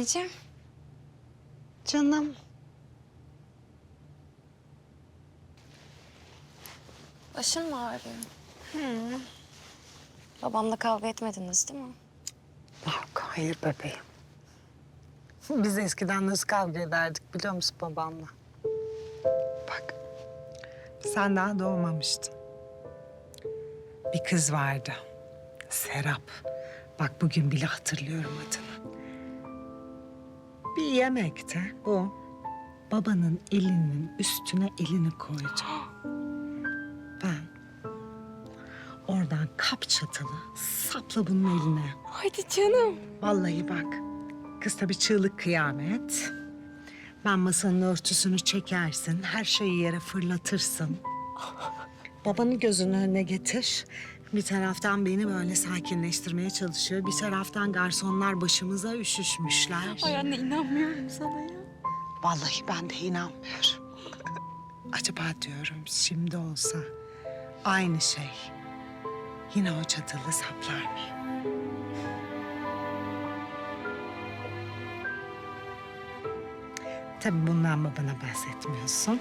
Anneciğim. Canım. Başın mı ağrıyor? Babamla kavga etmediniz değil mi? Yok, hayır bebeğim. Biz eskiden nasıl kavga ederdik biliyor musun babanla? Bak, sen daha doğmamıştın. Bir kız vardı, Serap. Bak bugün bile hatırlıyorum adını. Bir yemekte o babanın elinin üstüne elini koydu. Ben oradan kap çatalı sapla bunun eline. Haydi canım. Vallahi bak. Kız tabii çığlık kıyamet. Ben masanın örtüsünü çekersin, her şeyi yere fırlatırsın. Babanı gözünün önüne getir. Bir taraftan beni böyle sakinleştirmeye çalışıyor. Bir taraftan garsonlar başımıza üşüşmüşler. Ay anne inanmıyorum sana ya. Vallahi ben de inanmıyorum. Acaba diyorum şimdi olsa aynı şey. Yine o çatalı saplar mıyım? Tabii bundan babana bahsetmiyorsun.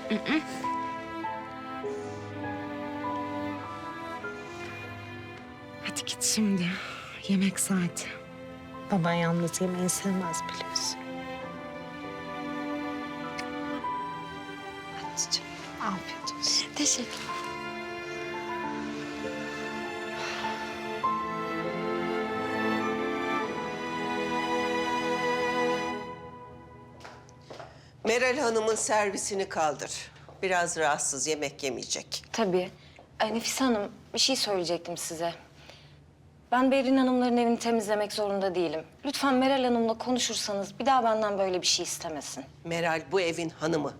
Hadi git şimdi. Yemek saati. Baban yalnız yemeği sevmez biliyorsun. Hadi canım. Afiyet olsun. Teşekkür. Meral Hanım'ın servisini kaldır. Biraz rahatsız, yemek yemeyecek. Tabii. Ay Nefise Hanım bir şey söyleyecektim size. Ben Berin Hanımların evini temizlemek zorunda değilim. Lütfen Meral Hanım'la konuşursanız bir daha benden böyle bir şey istemesin. Meral bu evin hanımı.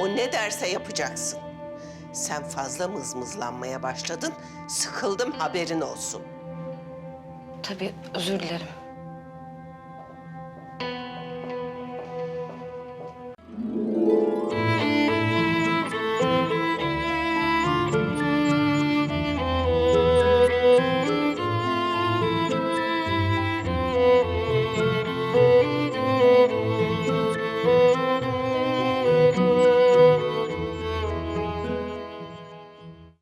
O ne derse yapacaksın. Sen fazla mızmızlanmaya başladın. Sıkıldım haberin olsun. Tabii özür dilerim.